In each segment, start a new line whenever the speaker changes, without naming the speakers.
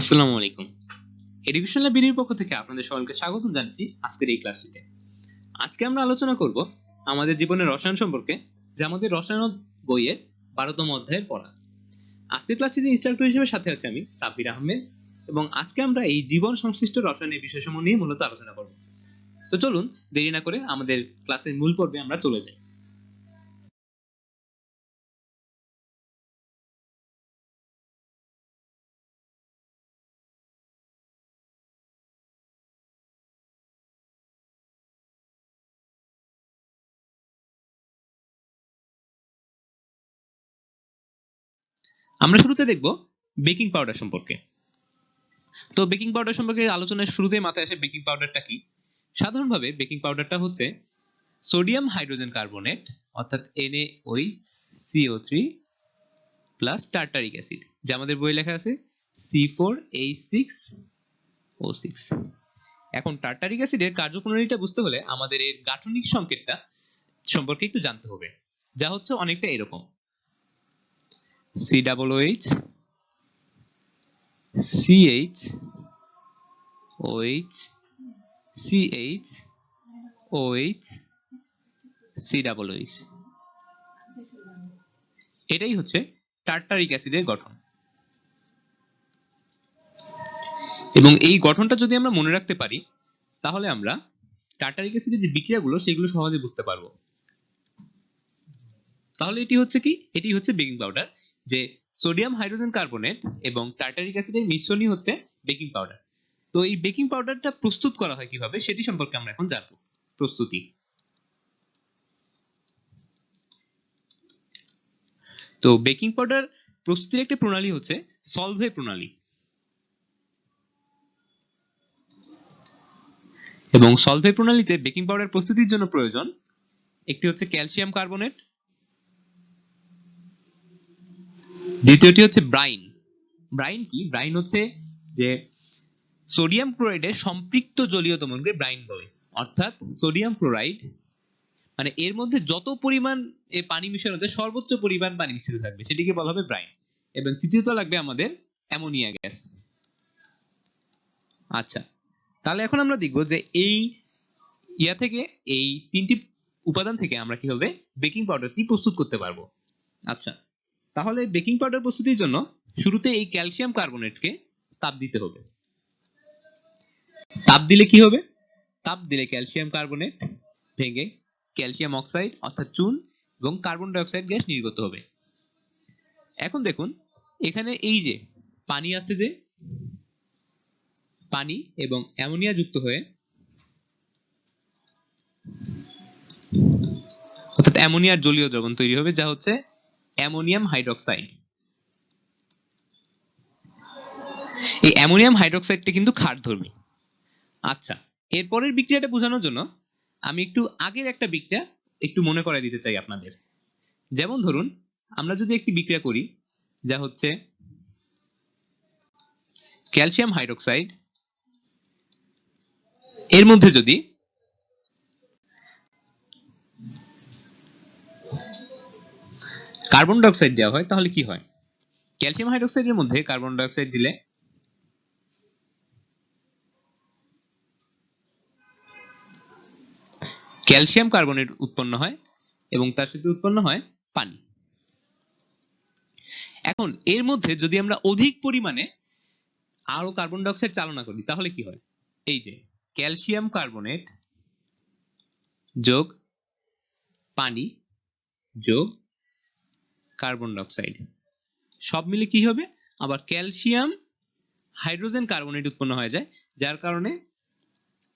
আসসালামু আলাইকুম। এডুকেশন লাইব্রেরির পক্ষ থেকে আপনাদের সকলকে স্বাগত জানাচ্ছি আজকের এই ক্লাসটিতে। আজকে আমরা আলোচনা করব আমাদের জীবনের রসায়ন সম্পর্কে, যা আমাদের রসায়ন বইয়ের বারোতম অধ্যায়ের পড়া। আজকের ক্লাসটিতে ইনস্ট্রাক্টর হিসেবে সাথে আছে আমি সাব্বির আহমেদ, এবং আজকে আমরা এই জীবন সংশ্লিষ্ট রসায়নের বিষয়সমূহ নিয়ে মূলত আলোচনা করব। তো চলুন, দেরি না করে আমাদের ক্লাসের মূল পর্বে আমরা চলে যাই। আমরা শুরুতে দেখব বেকিং পাউডার সম্পর্কে। তো বেকিং পাউডার সম্পর্কে আলোচনার শুরুতে মাথায় আসে বেকিং পাউডারটা কি? সাধারণভাবে বেকিং পাউডারটা হচ্ছে সোডিয়াম হাইড্রোজেন কার্বনেট, অর্থাৎ NaOH CO3 plus tartaric acid যা আমাদের বই লেখা আছে C4H6O6 এখন টার্টারিক অ্যাসিডের কার্যপ্রণালীটা বুঝতে হলে আমাদের এর গাঠনিক সংকেতটা সম্পর্কে একটু জানতে হবে, যা হচ্ছে অনেকটা এরকম। C double OH CH OH CH OH C double OH এটাই হচ্ছে টার্টারিক অ্যাসিডের গঠন। এবং এই গঠনটা যদি আমরা মনে রাখতে পারি, তাহলে আমরা টার্টারিক অ্যাসিডের যে বিক্রিয়াগুলো, সেগুলো সহজে বুঝতে পারব। তাহলে এটি হচ্ছে কি? এটি হচ্ছে বেকিং পাউডার। যে সোডিয়াম হাইড্রোজেন কার্বনেট এবং টার্টারিক অ্যাসিডের মিশ্রণই হচ্ছে বেকিং পাউডার। তো এই বেকিং পাউডারটা প্রস্তুত করা হয় কীভাবে সেটি সম্পর্কে আমরা এখন জানব। প্রস্তুতি। তো বেকিং পাউডার প্রস্তুতির একটা প্রণালী হচ্ছে সলভে প্রণালী। এবং সলভে প্রণালীতে বেকিং পাউডার প্রস্তুতির জন্য প্রয়োজন একটি হচ্ছে ক্যালসিয়াম কার্বনেট দ্বিতীয়টি হচ্ছে ব্রাইন। ব্রাইন কি? ব্রাইন হচ্ছে যে সোডিয়াম ক্লোরাইডের সম্পৃক্ত জলীয় দমনকে ব্রাইন বলে। অর্থাৎ সোডিয়াম ক্লোরাইড মানে এর মধ্যে যত পরিমাণ এ পানি মিশানো যায় সর্বোচ্চ পরিমাণ পানি মিশ্রিত থাকবে। সেটিকে বলা হবে ব্রাইন। এবং তৃতীয়ত লাগবে আমাদের অ্যামোনিয়া গ্যাস। আচ্ছা তাহলে এখন আমরা দেখব যে এই ইয়া থেকে, এই তিনটি উপাদান থেকে আমরা কীভাবে বেকিং পাউডারটি প্রস্তুত করতে পারব। আচ্ছা তাহলে বেকিং পাউডার প্রস্তুতির জন্য শুরুতে এই ক্যালসিয়াম কার্বনেটকে তাপ দিতে হবে। তাপ দিলে কি হবে? তাপ দিলে ক্যালসিয়াম কার্বনেট ভেঙে ক্যালসিয়াম অক্সাইড অর্থাৎ চুন এবং কার্বন ডাই অক্সাইড গ্যাস নির্গত হবে। এখন দেখুন, এখানে এই যে পানি আছে যে, পানি এবং অ্যামোনিয়া যুক্ত হয়ে অর্থাৎ অ্যামোনিয়ার জলীয় দ্রবণ তৈরি হবে, যা হচ্ছে অ্যামোনিয়াম হাইড্রোক্সাইড। এই অ্যামোনিয়াম হাইড্রোক্সাইডটা কিন্তু ক্ষারধর্মী। আচ্ছা এরপরের বিক্রিয়াটা বোঝানোর জন্য আমি একটু আগের একটা বিক্রিয়া একটু মনে করাই দিতে চাই আপনাদের। যেমন ধরুন, আমরা যদি একটি বিক্রিয়া করি, যা হচ্ছে ক্যালসিয়াম হাইড্রোক্সাইড। এর মধ্যে যদি কার্বন ডাইঅক্সাইড দেওয়া হয়, তাহলে কি হয়? ক্যালসিয়াম হাইড্রোক্সাইডের মধ্যে কার্বন ডাইঅক্সাইড দিলে ক্যালসিয়াম কার্বনেট উৎপন্ন হয় এবং তার সাথে উৎপন্ন হয় পানি। এখন এর মধ্যে যদি আমরা অধিক পরিমাণে আরও কার্বন ডাইঅক্সাইড চালনা করি, তাহলে কি হয়? এই যে ক্যালসিয়াম কার্বনেট যোগ পানি যোগ কার্বন ডাইঅক্সাইড সব মিলে কি হবে? আবার ক্যালসিয়াম হাইড্রোজেন কার্বনেট উৎপন্ন হয়ে যায়, যার কারণে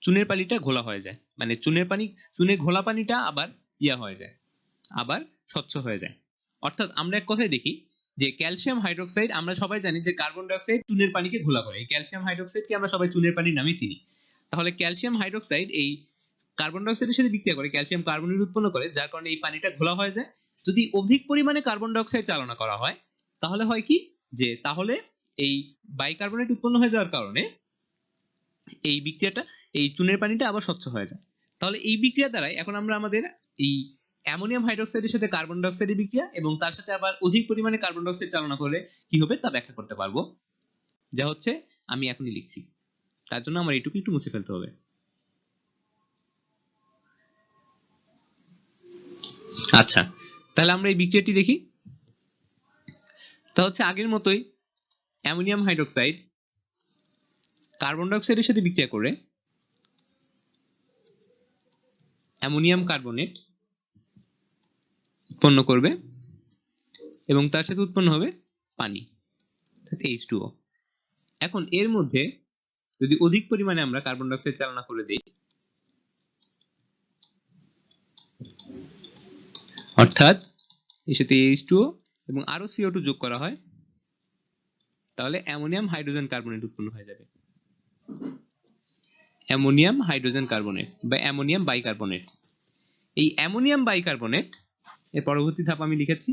চুনের পানিটা ঘোলা হয়ে যায়। মানে চুনের পানি, চুনের ঘোলা পানিটা আবার ইয়া হয়ে যায়, আবার স্বচ্ছ হয়ে যায়। অর্থাৎ আমরা এক কথায় দেখি যে ক্যালসিয়াম হাইড্রোক্সাইড আমরা সবাই জানি যে কার্বন ডাইঅক্সাইড চুনের পানিকে ঘোলা করে। এই ক্যালসিয়াম হাইড্রোক্সাইডকে আমরা সবাই চুনের পানির নামে চিনি। তাহলে ক্যালসিয়াম হাইড্রোক্সাইড এই কার্বন ডাইঅক্সাইডের সাথে বিক্রিয়া করে ক্যালসিয়াম কার্বনেট উৎপন্ন করে, যার কারণে এই পানিটা ঘোলা হয়ে যায় যদি অধিক পরিমাণে কার্বন ডাইঅক্সাইড চালনা করা হয়, তাহলে হয় কি? যে তাহলে এই বাইকার্বনেট উৎপন্ন হয়ে যাওয়ার কারণে এই বিক্রিয়াটা, এই চুনের পানিটা আবার স্বচ্ছ হয়ে যায়। তাহলে এই বিক্রিয়া দ্বারাই এখন আমরা আমাদের এই অ্যামোনিয়াম হাইড্রোক্সাইডের সাথে কার্বন ডাইঅক্সাইডের বিক্রিয়া এবং তার সাথে আবার অধিক পরিমাণে কার্বন ডাইঅক্সাইড চালনা করলে কি হবে তা ব্যাখ্যা করতে পারব। যা হচ্ছে, আমি এখনই লিখছি। তার জন্য আমার এইটুকু একটু মুছে ফেলতে হবে। আচ্ছা তাহলে আমরা এই বিক্রিয়াটি দেখি। তা হচ্ছে আগের মতোই অ্যামোনিয়াম হাইড্রোক্সাইড কার্বন ডাইঅক্সাইডের সাথে বিক্রিয়া করে অ্যামোনিয়াম কার্বনেট উৎপন্ন করবে এবং তার সাথে উৎপন্ন হবে পানি এইচ টুও এখন এর মধ্যে যদি অধিক পরিমাণে আমরা কার্বন ডাইঅক্সাইড চালনা করে দিই অর্থাৎ এর সাথে এইচ টুও এবং আরও সিও টু যোগ করা হয়, তাহলে অ্যামোনিয়াম হাইড্রোজেন কার্বনেট উৎপন্ন হয়ে যাবে। অ্যামোনিয়াম হাইড্রোজেন কার্বনেট বা অ্যামোনিয়াম বাইকার্বনেট। এই অ্যামোনিয়াম বাইকার্বনেট, এর পরবর্তী ধাপ আমি লিখেছি,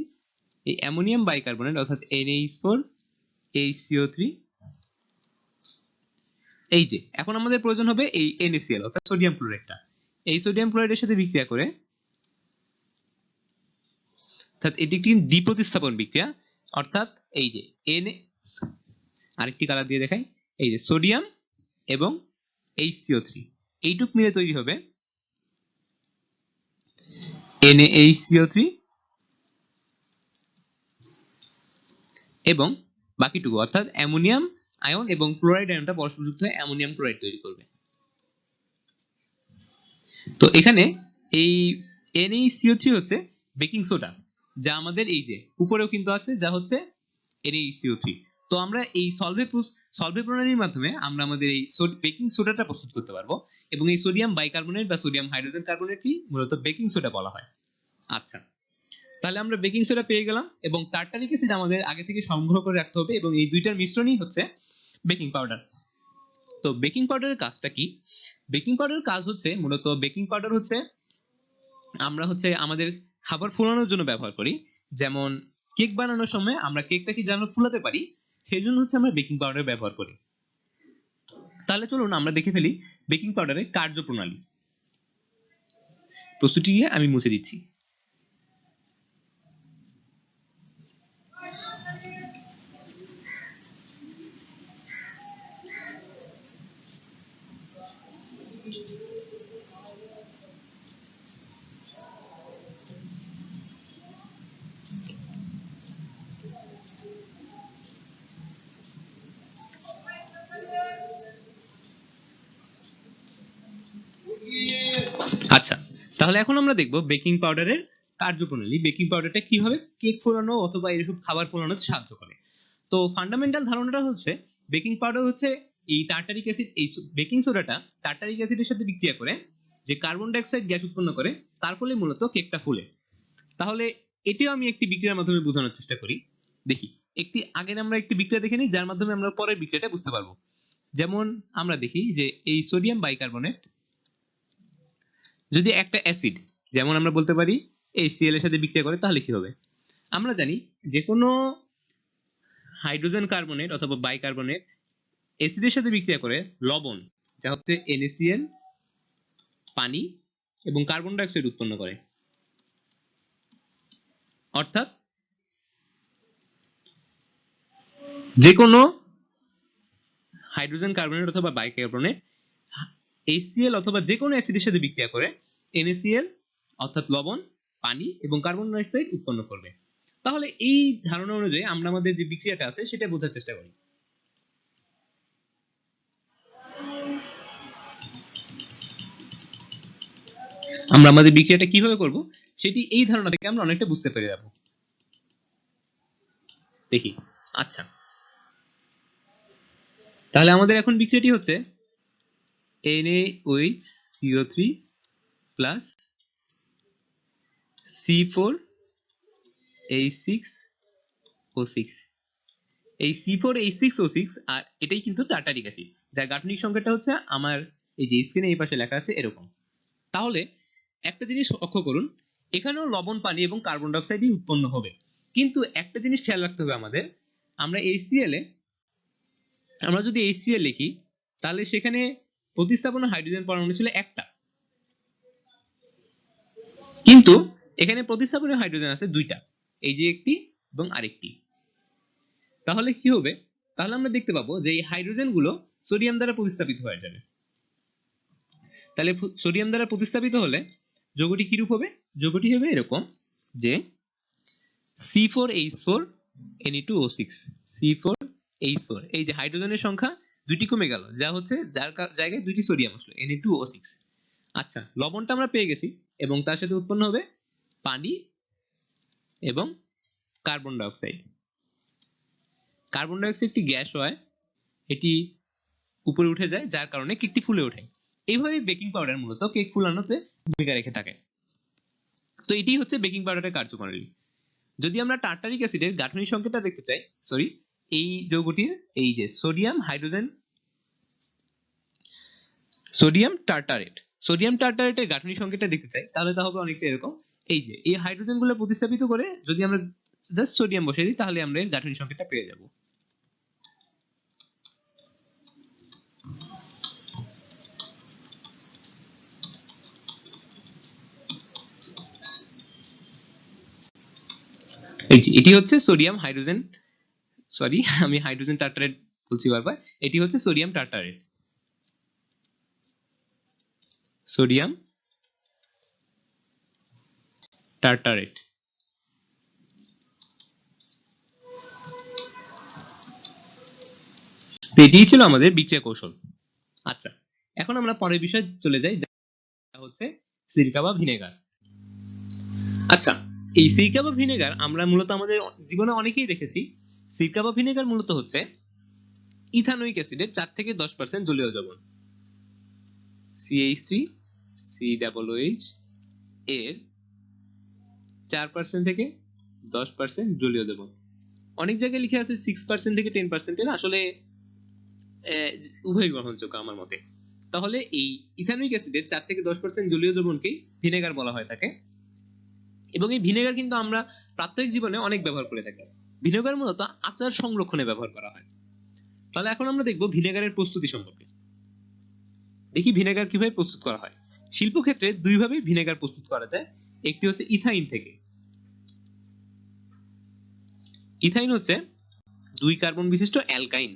এই অ্যামোনিয়াম বাইকার্বনেট অর্থাৎ NH4 HCO3 এই যে, এখন আমাদের প্রয়োজন হবে এই NaCl অর্থাৎ সোডিয়াম ক্লোরাইডটা এই সোডিয়াম ক্লোরাইডের সাথে বিক্রিয়া করে অর্থাৎ এটি একটি দ্বিপ্রতিস্থাপন বিক্রিয়া, অর্থাৎ এই যে এন আরেকটি কালার দিয়ে দেখাই, এই যে সোডিয়াম এবং এইচ সিও থ্রি এইটুক মিলে তৈরি হবে NaHCO3 এবং বাকিটুকু, অর্থাৎ অ্যামোনিয়াম, আয়ন এবং ক্লোরাইড আয়নটা পরস্পরযুক্ত হয়ে অ্যামোনিয়াম ক্লোরাইড তৈরি করবে। তো এখানে এই NaCO3 হচ্ছে বেকিং সোডা। যা আমাদের এই যে, উপরেও কিন্তু আছে, যা হচ্ছে NaCO3 তো আমরা এই সলভে সলভে প্রণালীর মাধ্যমে আমরা আমাদের এই বেকিং সোডাটা প্রস্তুত করতে পারব এবং এই সোডিয়াম বাইকার্বনেট বা সোডিয়াম হাইড্রোজেন কার্বনেটকে মূলত বেকিং সোডা বলা হয়। আচ্ছা তাহলে আমরা বেকিং সোডা পেয়ে গেলাম এবং টার্টারিক অ্যাসিড আমাদের আগে থেকে সংগ্রহ করে রাখতে হবে এবং এই দুইটার মিশ্রণই হচ্ছে বেকিং পাউডার তো বেকিং পাউডারের কাজটা কি? বেকিং পাউডারের কাজ হচ্ছে মূলত বেকিং পাউডার হচ্ছে আমরা হচ্ছে আমাদের খাবার ফোলানোর জন্য ব্যবহার করি। যেমন কেক বানানোর সময় আমরা কেকটা কি যেন ফুলাতে পারি, সেই জন্য হচ্ছে আমরা বেকিং পাউডার ব্যবহার করি। তাহলে চলুন আমরা দেখে ফেলি বেকিং পাউডারের কার্যপ্রণালী। প্রস্তুতি আমি মুছে দিচ্ছি আচ্ছা তাহলে এখন আমরা দেখব বেকিং পাউডারের কার্যপ্রণালী। বেকিং পাউডারটা কীভাবে কেক ফোলানো অথবা এরকম খাবার ফোলানোতে সাহায্য করে। তো ফান্ডামেন্টাল ধারণাটা হচ্ছে বেকিং পাউডার হচ্ছে এই টার্টারিক অ্যাসিড এই বেকিং সোডাটা টার্টারিক অ্যাসিডের সাথে বিক্রিয়া করে, যে কার্বন ডাইঅক্সাইড গ্যাস উৎপন্ন করে, তার ফলে মূলত কেকটা ফুলে। তাহলে এটিও আমি একটি বিক্রিয়ার মাধ্যমে বোঝানোর চেষ্টা করি। দেখি, একটি আগের আমরা একটি বিক্রিয়া দেখে নিই, যার মাধ্যমে আমরা পরের বিক্রিয়াটা বুঝতে পারব। যেমন আমরা দেখি যে এই সোডিয়াম বাইকার্বনেট যদি একটা অ্যাসিড যেমন আমরা বলতে পারি HCl এর সাথে বিক্রিয়া করে, তাহলে কি হবে? আমরা জানি যে কোনো হাইড্রোজেন কার্বনেট অথবা বাইকার্বনেট অ্যাসিডের সাথে বিক্রিয়া করে লবণ, যা হচ্ছে NaCl পানি এবং কার্বন ডাই অক্সাইড উৎপন্ন করে। অর্থাৎ যে কোনো হাইড্রোজেন কার্বনেট অথবা বাইকার্বনেট HCl অথবা যে কোনো অ্যাসিডের সাথে বিক্রিয়া করে NaCl অর্থাৎ লবণ, পানি এবং কার্বন ডাইঅক্সাইড উৎপন্ন করবে। তাহলে এই ধারণা অনুযায়ী আমরা আমাদের যে বিক্রিয়াটা আছে সেটা বোঝার চেষ্টা করি। আমরা আমাদের বিক্রিয়াটা কীভাবে করব সেটি এই ধারণা থেকে আমরা অনেকটা বুঝতে পেরে যাব। দেখি। আচ্ছা। তাহলে আমাদের এখন বিক্রিয়াটি হচ্ছে NaOH CO3 plus C4 H6 O6 এই C4 H6 O6 আর এটাই কিন্তু টার্টারিক অ্যাসিড যার গাঠনিক সংখ্যাটা হচ্ছে আমার এই যে স্ক্রিনে এই পাশে লেখা আছে এরকম। তাহলে একটা জিনিস লক্ষ্য করুন, এখানেও লবণ, পানি এবং কার্বন ডাইঅক্সাইডই উৎপন্ন হবে। কিন্তু একটা জিনিস খেয়াল রাখতে হবে আমাদের, আমরা HCl এ, আমরা যদি HCl লিখি, তাহলে সেখানে প্রতিস্থাপন হাইড্রোজেন পরমাণু ছিল একটা। কিন্তু এখানে প্রতিস্থাপনের হাইড্রোজেন আছে দুইটা, এই যে একটি এবং আরেকটি। তাহলে কি হবে? তাহলে আমরা দেখতে পাবো যে এই হাইড্রোজেনগুলো সোডিয়াম দ্বারা প্রতিস্থাপিত হয়ে যাবে। তাহলে সোডিয়াম দ্বারা প্রতিস্থাপিত হলে যৌগটি কিরূপ হবে? যৌগটি হবে এরকম যে C four H four N E two O six C four H four এই যে হাইড্রোজেনের সংখ্যা দুইটি কমে গেল, যা হচ্ছে যার জায়গায় দুইটি সোডিয়াম আসলো এনই টু ও সিক্স আচ্ছা লবণটা আমরা পেয়ে গেছি, এবং তার সাথে উৎপন্ন হবে পানি এবং কার্বন ডাইঅক্সাইড কার্বন ডাইঅক্সাইড একটি গ্যাস হয়, এটি উপরে উঠে যায়, যার কারণে কেকটি ফুলে ওঠে। এইভাবে বেকিং পাউডার মূলত কেক ফুলানোতে ভূমিকা রেখে থাকে। তো এটি হচ্ছে বেকিং পাউডারের কার্যপ্রণালী যদি আমরা টার্টারিক অ্যাসিডের গাঠনিক সংকেতটা দেখতে চাই সরি এই যৌগটির, এই যে sodium hydrogen sodium tartrate sodium টার্টারেটের গাঠনিক সংকেতটা দেখতে চাই, তাহলে তা হবে অনেকটা এরকম। এই যে, এই হাইড্রোজেনগুলো প্রতিস্থাপিত করে যদি আমরা জাস্ট সোডিয়াম বসিয়ে দিই, তাহলে আমরা এর গাঠনিক সংকেতটা পেয়ে যাব। এটি হচ্ছে সোডিয়াম হাইড্রোজেন সরি আমি হাইড্রোজেন টার্টারেট বলছি বারবার, এটি হচ্ছে সোডিয়াম টার্টারেট সোডিয়াম, টার্টারেট। তো এটিই ছিল আমাদের বিক্রিয়া কৌশল। আচ্ছা এখন আমরা পরের বিষয়ে চলে যাই। হচ্ছে সিরকা বা ভিনেগার। আচ্ছা এই সিরকা বা ভিনেগার আমরা মূলত আমাদের জীবনে অনেকেই দেখেছি। সিরকা বা ভিনেগার মূলত হচ্ছে ইথানোইক অ্যাসিডের চার থেকে দশ পার্সেন্ট জলীয় দ্রবণ সিএইচ থ্রি সি এর চার পার্সেন্ট থেকে দশ পার্সেন্ট জলীয় দ্রবণ অনেক জায়গায় লিখে আছে সিক্স পার্সেন্ট থেকে টেন পার্সেন্টের আসলে উভয় গ্রহণযোগ্য আমার মতে। তাহলে এই অ্যাসিডের চার থেকে দশ পার্সেন্ট জলীয় দ্রবণকেই ভিনেগার বলা হয় থাকে এবং এই ভিনেগার কিন্তু আমরা প্রাত্যহিক জীবনে অনেক ব্যবহার করে থাকি। ভিনেগার মূলত আচার সংরক্ষণে ব্যবহার করা হয়। তাহলে এখন আমরা দেখব ভিনেগারের প্রস্তুতি সম্পর্কে। দেখি ভিনেগার কীভাবে প্রস্তুত করা হয়। শিল্পক্ষেত্রে দুইভাবে ভিনেগার প্রস্তুত করা যায়। একটি হচ্ছে ইথাইন থেকে। ইথাইন হচ্ছে দুই কার্বন বিশিষ্ট অ্যালকাইন।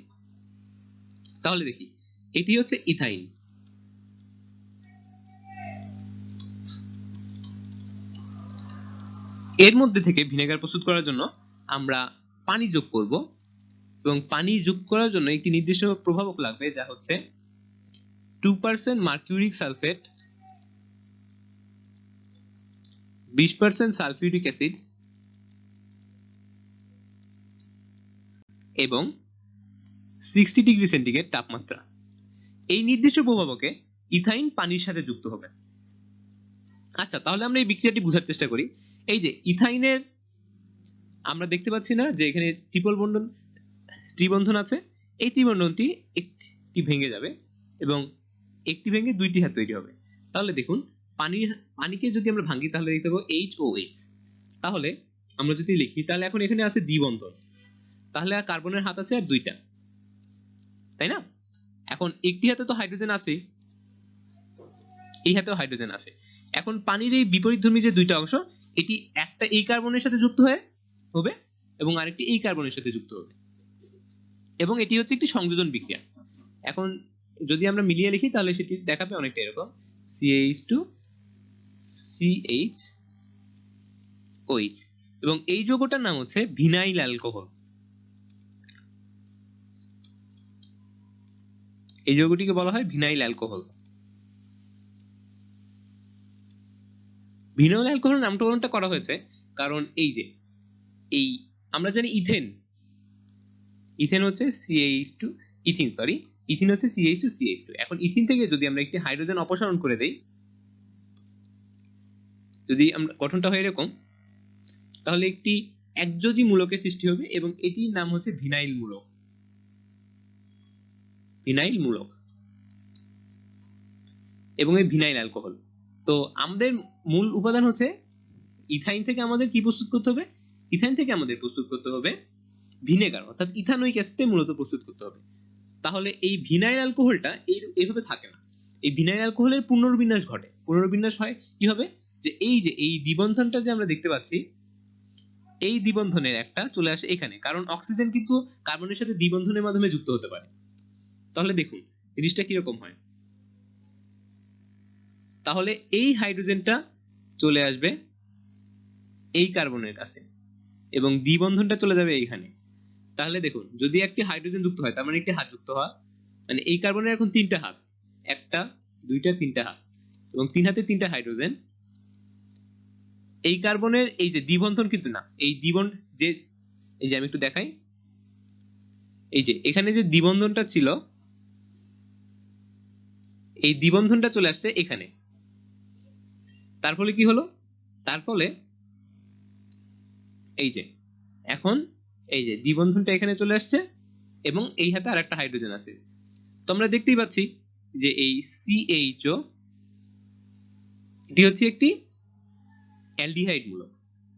তাহলে দেখি, এটি হচ্ছে ইথাইন। এর মধ্যে থেকে ভিনেগার প্রস্তুত করার জন্য আমরা পানি যোগ করব এবং পানি যোগ করার জন্য একটি নির্দিষ্ট প্রভাবক লাগবে, যা হচ্ছে টু পার্সেন্ট মার্কিউরিক সালফেট বিশ পার্সেন্ট সালফিউরিক অ্যাসিড এবং সিক্সটি ডিগ্রি সেন্টিগ্রেড তাপমাত্রা এই নির্দিষ্ট প্রভাবকে ইথাইন পানির সাথে যুক্ত হবে। আচ্ছা তাহলে আমরা এই বিক্রিয়াটি বোঝার চেষ্টা করি। এই যে ইথাইনের, আমরা দেখতে পাচ্ছি না যে এখানে ট্রিপল বন্ধন, ত্রিবন্ধন আছে। এই ত্রিবন্ধনটি একটি ভেঙে যাবে এবং একটি ভেঙে দুইটি হাত তৈরি হবে। তাহলে দেখুন পানি, পানিকে যদি আমরা ভাঙি তাহলে দেখতে পাবো এইচ ও এইচ তাহলে আমরা যদি লিখি, তাহলে এখন এখানে আছে দ্বিবন্ধন। তাহলে কার্বনের হাত আছে আর দুইটা। তাই না? এখন একটি হাতে তো হাইড্রোজেন আছে, এই হাতেও হাইড্রোজেন আছে। এখন পানির এই বিপরীতধর্মী যে দুইটা অংশ, এটি একটা এই কার্বনের সাথে যুক্ত হয়ে হবে এবং আরেকটি এই কার্বনের সাথে যুক্ত হবে। এবং এটি হচ্ছে একটি সংযোজন বিক্রিয়া। এখন যদি আমরা মিলিয়ে লিখি, তাহলে সেটি দেখাবে অনেকটা এরকম। সিএইচ টু সিএইচ ওইচ এবং এই যৌগটার নাম হচ্ছে ভিনাইল অ্যালকোহল এই যৌগটিকে বলা হয় ভিনাইল অ্যালকোহল ভিনাইল অ্যালকোহল নামকরণটা করা হয়েছে কারণ এই যে, এই আমরা জানি ইথেন। ইথেন হচ্ছে CH two ethene sorry ethene হচ্ছে সিএইচ টু সিএইচ টু এখন ইথিন থেকে যদি আমরা একটি হাইড্রোজেন অপসারণ করে দেই যদি আমরা, গঠনটা হয় এরকম, তাহলে একটি একযোজি মূলকের সৃষ্টি হবে এবং এটির নাম হচ্ছে ভিনাইল মূলক ভিনাইল মূলক এবং এই ভিনাইল অ্যালকোহল। তো আমাদের মূল উপাদান হচ্ছে ইথাইন থেকে আমাদের কি প্রস্তুত করতে হবে? ইথাইন থেকে আমাদের প্রস্তুত করতে হবে ভিনেগার, অর্থাৎ ইথানোইক অ্যাসিডে মূলত প্রস্তুত করতে হবে। তাহলে এই ভিনাইল অ্যালকোহলটা এই এইভাবে থাকে না। এই ভিনাইল অ্যালকোহলের পুনর্বিন্যাস ঘটে। পুনর্বিন্যাস হয় কি হবে? যে এই যে, এই দ্বিবন্ধনটা যে আমরা দেখতে পাচ্ছি, এই দ্বিবন্ধনের একটা চলে আসে এখানে। কারণ অক্সিজেন কিন্তু কার্বনের সাথে দ্বিবন্ধনের মাধ্যমে যুক্ত হতে পারে। তাহলে দেখুন, জিনিসটা কীরকম হয়? তাহলে এই হাইড্রোজেনটা চলে আসবে এই কার্বনের কাছে এবং দ্বিবন্ধনটা চলে যাবে এইখানে। তাহলে দেখুন, যদি একটি হাইড্রোজেন যুক্ত হয়, তার মানে একটি হাত যুক্ত হওয়া মানে এই কার্বনের এখন তিনটা হাত। একটা, দুইটা, তিনটা হাত এবং তিন হাতে তিনটা হাইড্রোজেন। এই কার্বনের এই যে দ্বিবন্ধন কিন্তু না, এই দ্বিবন্ধ যে, এই যে আমি একটু দেখাই। এই যে এখানে যে দ্বিবন্ধনটা ছিল, এই দ্বিবন্ধনটা চলে আসছে এখানে। তার ফলে কি হলো? তার ফলে এই যে, এখন এই যে দ্বিবন্ধনটা এখানে চলে আসছে এবং এই হাতে আর একটা হাইড্রোজেন আছে। তো আমরা দেখতেই পাচ্ছি যে এই সিএইচও এটি হচ্ছে একটি অ্যালডিহাইড মূলক।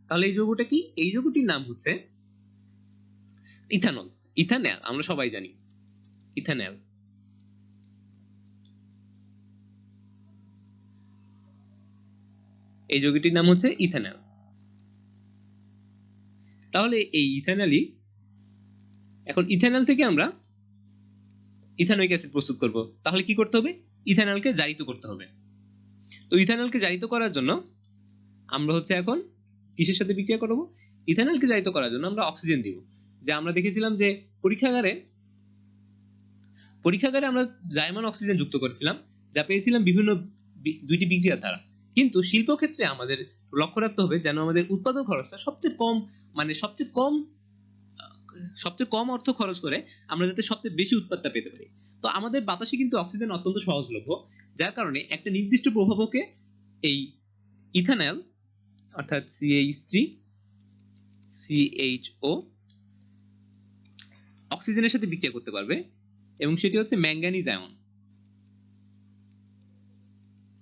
তাহলে এই যৌগটা কি? এই যৌগটির নাম হচ্ছে ইথানল। ইথানল, আমরা সবাই জানি। ইথানল। এই যৌগটির নাম হচ্ছে ইথানল। তাহলে এই ইথানলই, এখন ইথানল থেকে আমরা ইথানোয়িক অ্যাসিড প্রস্তুত করব। তাহলে কি করতে হবে? ইথানলকে জারিত করতে হবে। তো ইথানলকে জারিত করার জন্য আমরা হচ্ছে এখন কিসের সাথে বিক্রিয়া করব? ইথানলকে জারিত করার জন্য আমরা অক্সিজেন দিব। যে আমরা দেখেছিলাম যে পরীক্ষাগারে পরীক্ষাগারে আমরা জায়মান অক্সিজেন যুক্ত করেছিলাম, যা পেয়েছিলাম বিভিন্ন দুইটি বিক্রিয়ার দ্বারা। কিন্তু শিল্পক্ষেত্রে আমাদের লক্ষ্য রাখতে হবে যেন আমাদের উৎপাদন খরচটা সবচেয়ে কম মানে সবচেয়ে কম সবচেয়ে কম অর্থ খরচ করে আমরা যাতে সবচেয়ে বেশি উৎপাদটা পেতে পারি। তো আমাদের বাতাসে কিন্তু অক্সিজেন অত্যন্ত সহজলভ্য, যার কারণে একটা নির্দিষ্ট প্রভাবকে এই ইথানল অর্থাৎ সিএইচ থ্রি সিএইচও অক্সিজেনের সাথে বিক্রিয়া করতে পারবে, এবং সেটি হচ্ছে ম্যাঙ্গানিজ আয়ন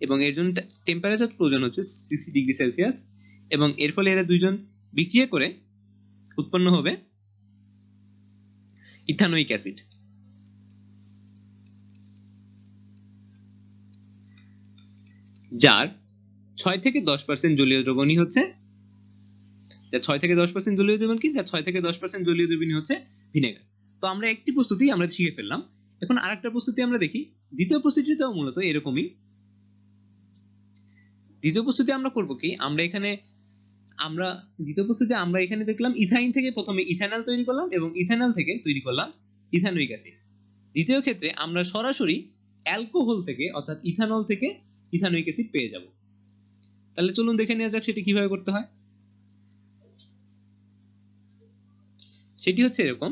এবং এর জন্য টেম্পারেচার প্রয়োজন হচ্ছে সিক্সটি ডিগ্রি সেলসিয়াস এবং এর ফলে এরা দুইজন বিক্রিয়া করে উৎপন্ন হবে ইথানোয়িক অ্যাসিড যার ছয় থেকে দশ পার্সেন্ট জলীয় দ্রবণই হচ্ছে, যা ছয় থেকে দশ পার্সেন্ট জলীয় দ্রবণ কি? যা ছয় থেকে দশ পার্সেন্ট জলীয় দ্রবণই হচ্ছে ভিনেগার। তো আমরা একটি প্রস্তুতি আমরা শিখে ফেললাম। এখন আরেকটা প্রস্তুতি আমরা দেখি। দ্বিতীয় প্রস্তুতিটাও মূলত এরকমই। দ্বিতীয় প্রস্তুতি আমরা করব কি? আমরা এখানে, আমরা, দ্বিতীয় প্রস্তুতি আমরা এখানে দেখলাম ইথাইন থেকে প্রথমে ইথানল তৈরি করলাম এবং ইথানল থেকে তৈরি করলাম ইথানোয়িক অ্যাসিড। দ্বিতীয় ক্ষেত্রে আমরা সরাসরি অ্যালকোহল থেকে অর্থাৎ ইথানল থেকে ইথানোয়িক অ্যাসিড পেয়ে যাব। তাহলে চলুন দেখে নেওয়া যাক সেটি কীভাবে করতে হয়। সেটি হচ্ছে এরকম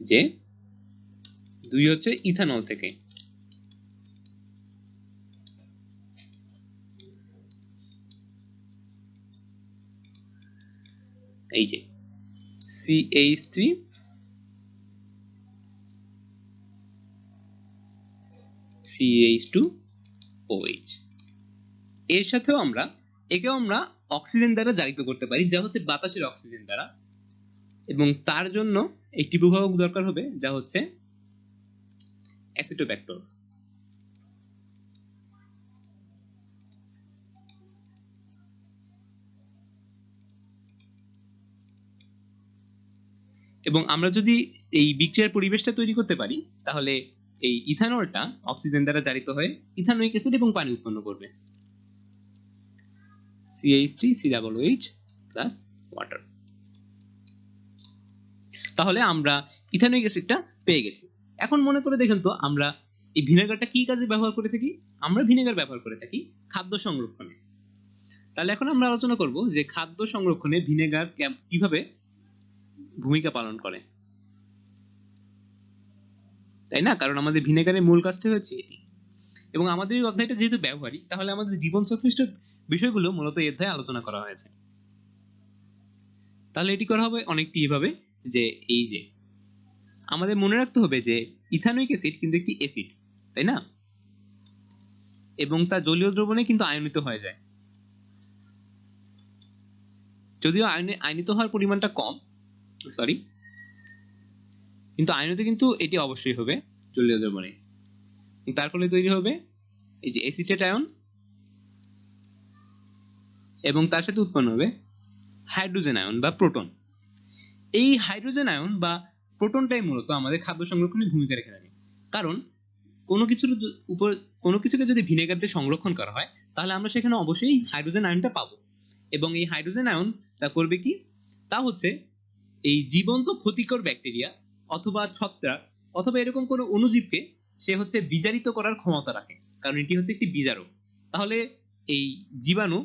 যে দুই হচ্ছে ইথানল থেকে। এই যে CH three CH two OH এর সাথেও আমরা, একেও আমরা অক্সিজেন দ্বারা জারিত করতে পারি, যা হচ্ছে বাতাসের অক্সিজেন দ্বারা। এবং তার জন্য একটি প্রভাবক দরকার হবে, যা হচ্ছে অ্যাসিটোব্যাক্টর এবং আমরা যদি এই বিক্রিয়ার পরিবেশটা তৈরি করতে পারি, তাহলে এই ইথানলটা অক্সিজেন দ্বারা জারিত হয়ে ইথানোয়িক অ্যাসিড এবং পানি উৎপন্ন করবে। CH3 COOH প্লাস তাহলে আমরা ইথানোয়িক অ্যাসিডটা পেয়ে গেছি। এখন মনে করে দেখেন তো, আমরা এই ভিনেগারটা কি কাজে ব্যবহার করে থাকি? আমরা ভিনেগার ব্যবহার করে থাকি খাদ্য সংরক্ষণে। তাহলে এখন আমরা আলোচনা করব যে খাদ্য সংরক্ষণে ভিনেগার কীভাবে ভূমিকা পালন করে। তাই না? কারণ আমাদের ভিনেগারের মূল কাজটা হচ্ছে এটি। এবং আমাদের এই অধ্যায়টা যেহেতু ব্যবহারিক তাহলে আমাদের জীবন সংশ্লিষ্ট বিষয়গুলো মূলত এই অধ্যায়ে আলোচনা করা হয়েছে। তাহলে এটি করা হবে অনেকটি এভাবে যে এই যে, আমাদের মনে রাখতে হবে যে ইথানোয়িক অ্যাসিড কিন্তু একটি অ্যাসিড, তাই না? এবং তা জলীয় দ্রবণে কিন্তু আয়নিত হয়ে যায়। যদিও আয়নে- আয়নিত হওয়ার পরিমাণটা কম সরি কিন্তু আয়নিত কিন্তু এটি অবশ্যই হবে জলীয় দ্রবণে। তার ফলে তৈরি হবে এই যে এসিটেট আয়ন এবং তার সাথে উৎপন্ন হবে হাইড্রোজেন আয়ন বা প্রোটন। এই হাইড্রোজেন আয়ন বা প্রোটনটাই মূলত আমাদের খাদ্য সংরক্ষণে ভূমিকা রেখে থাকে। কারণ কোনো কিছুর উপর কোনো কিছুকে যদি ভিনেগার দিয়ে সংরক্ষণ করা হয়, তাহলে আমরা সেখানে অবশ্যই হাইড্রোজেন আয়নটা পাবো। এবং এই হাইড্রোজেন আয়ন তা করবে কি? তা হচ্ছে এই জীবন্ত ক্ষতিকর ব্যাকটেরিয়া অথবা ছত্রাক অথবা এরকম কোনো অণুজীবকে সে হচ্ছে বিজারিত করার ক্ষমতা রাখে। কারণ এটি হচ্ছে একটি বিজারক তাহলে এই জীবাণু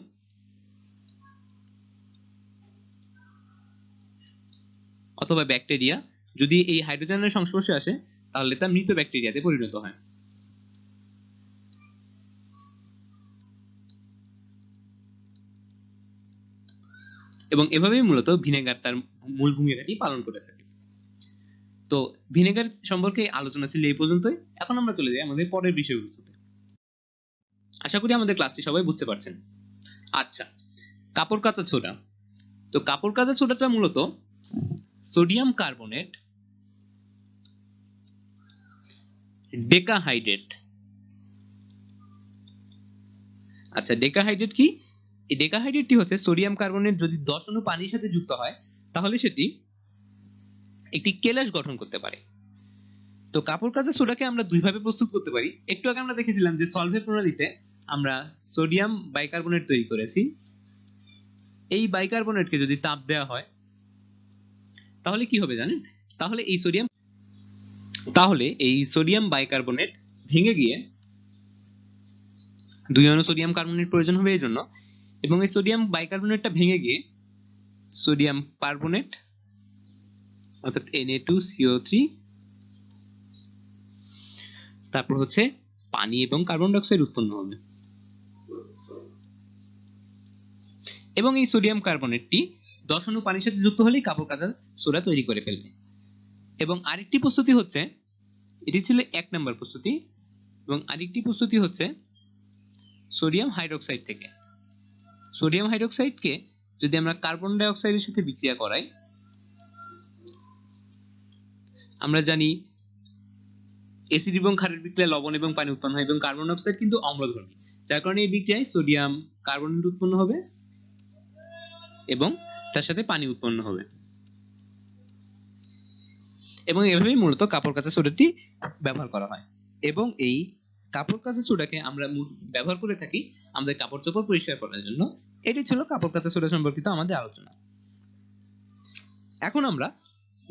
অথবা ব্যাকটেরিয়া যদি এই হাইড্রোজেনের সংস্পর্শে আসে, তাহলে তা মৃত ব্যাকটেরিয়াতে পরিণত হয়। এবং এভাবেই মূলত ভিনেগার তার মূল ভূমিকাটি পালন করে থাকে। তো ভিনেগার সম্পর্কে আলোচনা ছিল এই পর্যন্তই। এখন আমরা চলে যাই আমাদের পরের বিষয়বস্তুতে। আশা করি আমাদের ক্লাসটি সবাই বুঝতে পারছেন। আচ্ছা কাপড় কাচা সোডা তো কাপড় কাচা সোডাটা মূলত সোডিয়াম কার্বনেট, ডেকাহাইড্রেট। আচ্ছা ডেকাহাইড্রেট কি? এই ডেকাহাইড্রেটটি হচ্ছে সোডিয়াম কার্বনেট যদি দশ অণু পানির সাথে যুক্ত হয়, তাহলে সেটি একটি কেলাস গঠন করতে পারে। তো কাপড় কাচা সোডাকে আমরা দুইভাবে প্রস্তুত করতে পারি। একটু আগে আমরা দেখেছিলাম যে সলভেট প্রণালীতে আমরা সোডিয়াম বাইকার্বনেট তৈরি করেছি। এই বাইকার্বনেটকে যদি তাপ দেওয়া হয় তাহলে কি হবে জানেন? তাহলে এই সোডিয়াম তাহলে এই সোডিয়াম বাইকার্বনেট ভেঙে গিয়ে দুই অণু সোডিয়াম কার্বনেট প্রয়োজন হবে এই জন্য এবং এই সোডিয়াম বাইকার্বনেটটা ভেঙে গিয়ে সোডিয়াম কার্বনেট অর্থাৎ Na2CO3 তারপর হচ্ছে পানি এবং কার্বন ডাই অক্সাইড উৎপন্ন হবে। এবং এই সোডিয়াম কার্বনেটটি দশ অণু পানির সাথে যুক্ত হলেই কাপড় কাচা সোডা তৈরি করে ফেলবে। এবং আরেকটি প্রস্তুতি হচ্ছে, এটি ছিল এক নম্বর প্রস্তুতি, এবং আরেকটি প্রস্তুতি হচ্ছে সোডিয়াম হাইড্রোক্সাইড থেকে। সোডিয়াম হাইড্রোক্সাইডকে যদি আমরা কার্বন ডাই অক্সাইডের সাথে বিক্রিয়া করাই, আমরা জানি এসিড এবং ক্ষারের বিক্রিয়ায় লবণ এবং পানি উৎপন্ন হয় এবং কার্বন ডাই অক্সাইড কিন্তু অম্লধর্মী। যার কারণে এই বিক্রিয়ায় সোডিয়াম কার্বন উৎপন্ন হবে এবং তার সাথে পানি উৎপন্ন হবে। এবং এভাবেই মূলত কাপড় কাচা সোডাটি ব্যবহার করা হয়। এবং এই কাপড় কাচা সোডাকে আমরা ব্যবহার করে থাকি আমাদের কাপড় চোপড় পরিষ্কার করার জন্য। এটি ছিল কাপড় কাচা সোডা সম্পর্কিত আমাদের আলোচনা। এখন আমরা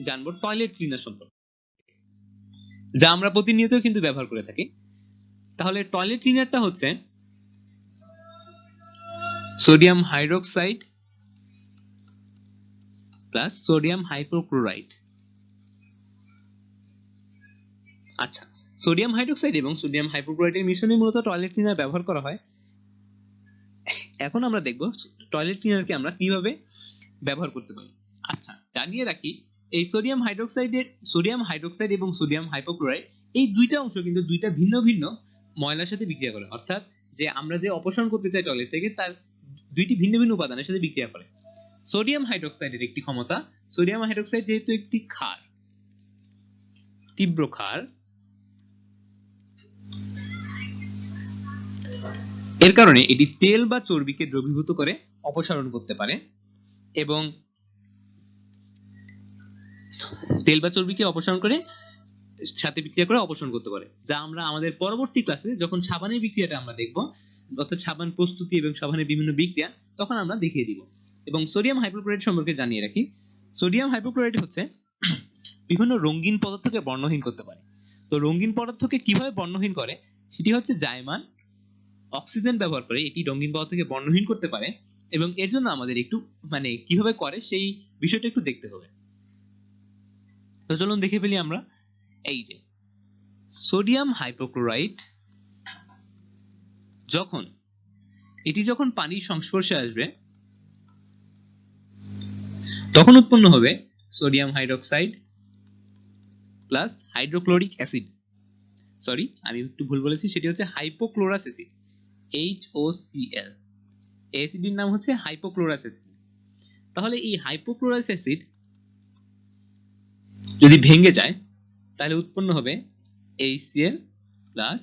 জানব টয়লেট ক্লিনার সম্পর্কে। যা আমরা প্রতিনিয়ত কিন্তু ব্যবহার করে থাকি। তাহলে টয়লেট ক্লিনারটা হচ্ছে sodium hydroxide plus sodium hypochloride আচ্ছা সোডিয়াম হাইড্রোক্সাইড এবং সোডিয়াম হাইপোক্লোরাইডের মিশ্রণে মূলত টয়লেট ক্লিনার ব্যবহার করা হয়। এখন আমরা দেখব টয়লেট ক্লিনারকে আমরা কীভাবে ব্যবহার করতে পারি। আচ্ছা জানিয়ে রাখি, এই সোডিয়াম হাইড্রোক্সাইডের সোডিয়াম হাইড্রোক্সাইড এবং সোডিয়াম হাইপোক্লোরাইড এই দুইটা অংশ কিন্তু দুইটা ভিন্ন ভিন্ন ময়লার সাথে বিক্রিয়া করে। অর্থাৎ যে আমরা যে অপসারণ করতে চাই টয়লেট থেকে, তার দুইটি ভিন্ন ভিন্ন উপাদানের সাথে বিক্রিয়া করে। সোডিয়াম হাইড্রোক্সাইডের একটি ক্ষমতা, সোডিয়াম হাইড্রোক্সাইড যেহেতু একটি ক্ষার, তীব্র ক্ষার, এর কারণে এটি তেল বা চর্বিকে দ্রবীভূত করে, অপসারণ করতে পারে এবং তেল বা চর্বিকে অপসারণ করে, সাথে বিক্রিয়া করে অপসারণ করতে পারে, যা আমরা আমাদের পরবর্তী ক্লাসে যখন সাবানের বিক্রিয়াটা আমরা দেখব, অর্থাৎ সাবান প্রস্তুতি এবং সাবানের বিভিন্ন বিক্রিয়া, তখন আমরা দেখিয়ে দিব। এবং সোডিয়াম হাইপোক্লোরাইড সম্পর্কে জানিয়ে রাখি। সোডিয়াম হাইপোক্লোরাইড হচ্ছে বিভিন্ন রঙিন পদার্থকে বর্ণহীন করতে পারে। তো রঙিন পদার্থকে কীভাবে বর্ণহীন করে? সেটি হচ্ছে জায়মান, অক্সিজেন ব্যবহার করে এটি রঙিন পদার্থকে বর্ণহীন করতে পারে এবং এর জন্য আমাদের একটু মানে কীভাবে করে সেই বিষয়টা একটু দেখতে হবে। তো চলুন দেখে ফেলি আমরা। এই যে, সোডিয়াম হাইপোক্লোরাইড যখন, এটি যখন পানির সংস্পর্শে আসবে তখন উৎপন্ন হবে sodium hydroxide plus hydrochloric acid sorry আমি একটু ভুল বলেছি, সেটি হচ্ছে hypochlorous acid H O C L অ্যাসিডের নাম হচ্ছে হাইপোক্লোরাস অ্যাসিড তাহলে এই হাইপোক্লোরাস অ্যাসিড যদি ভেঙে যায়, তাহলে উৎপন্ন হবে HCl প্লাস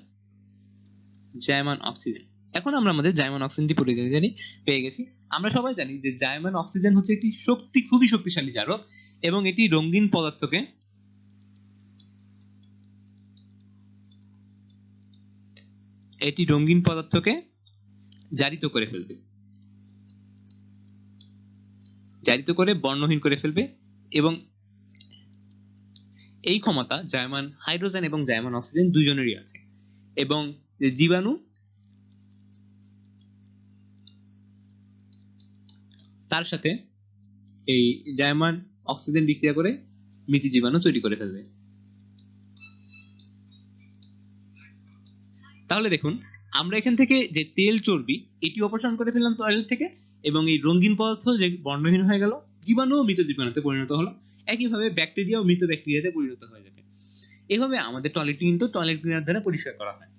জায়মান অক্সিজেন। এখন আমরা আমাদের জাইমান অক্সিজেনটি পরিচয় জানি, পেয়ে গেছি। আমরা সবাই জানি যে জাইমান অক্সিজেন হচ্ছে একটি শক্তি, খুবই শক্তিশালী জারক, এবং এটি রঙিন পদার্থকে এটি রঙিন পদার্থকে জারিত করে ফেলবে। জারিত করে, বর্ণহীন করে ফেলবে, এবং এই ক্ষমতা জায়মান হাইড্রোজেন এবং জায়মান অক্সিজেন দুজনেরই আছে। এবং জীবাণু তার সাথে এই জায়মান অক্সিজেন বিক্রিয়া করে মৃত জীবাণু তৈরি করে ফেলবে। তাহলে দেখুন, আমরা এখান থেকে যে তেল চর্বি, এটি অপসারণ করে ফেললাম টয়লেট থেকে, এবং এই রঙিন পদার্থ যে বর্ণহীন হয়ে গেল, জীবাণু ও মৃত জীবাণুতে পরিণত হলো। একইভাবে ব্যাকটেরিয়া ও মৃত ব্যাকটেরিয়াতে পরিণত হয়ে যাবে। এভাবে আমাদের টয়লেট কিন্তু টয়লেট ক্লিনার দ্বারা পরিষ্কার করা হয়।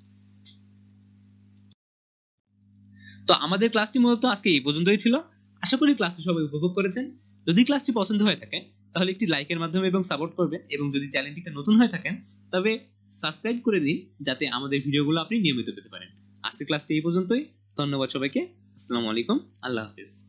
তো আমাদের ক্লাসটি মূলত আজকে এই পর্যন্তই ছিল। আশা করি ক্লাসটি সবাই উপভোগ করেছেন। যদি ক্লাসটি পছন্দ হয়ে থাকে, তাহলে একটি লাইকের মাধ্যমে এবং সাপোর্ট করবেন এবং যদি চ্যানেলটিতে নতুন হয়ে থাকেন, তবে সাবস্ক্রাইব করে দিন যাতে আমাদের ভিডিওগুলো আপনি নিয়মিত পেতে পারেন। আজকের ক্লাসটি এই পর্যন্তই। ধন্যবাদ সবাইকে। আসসালামু আলাইকুম। আল্লাহ হাফিজ।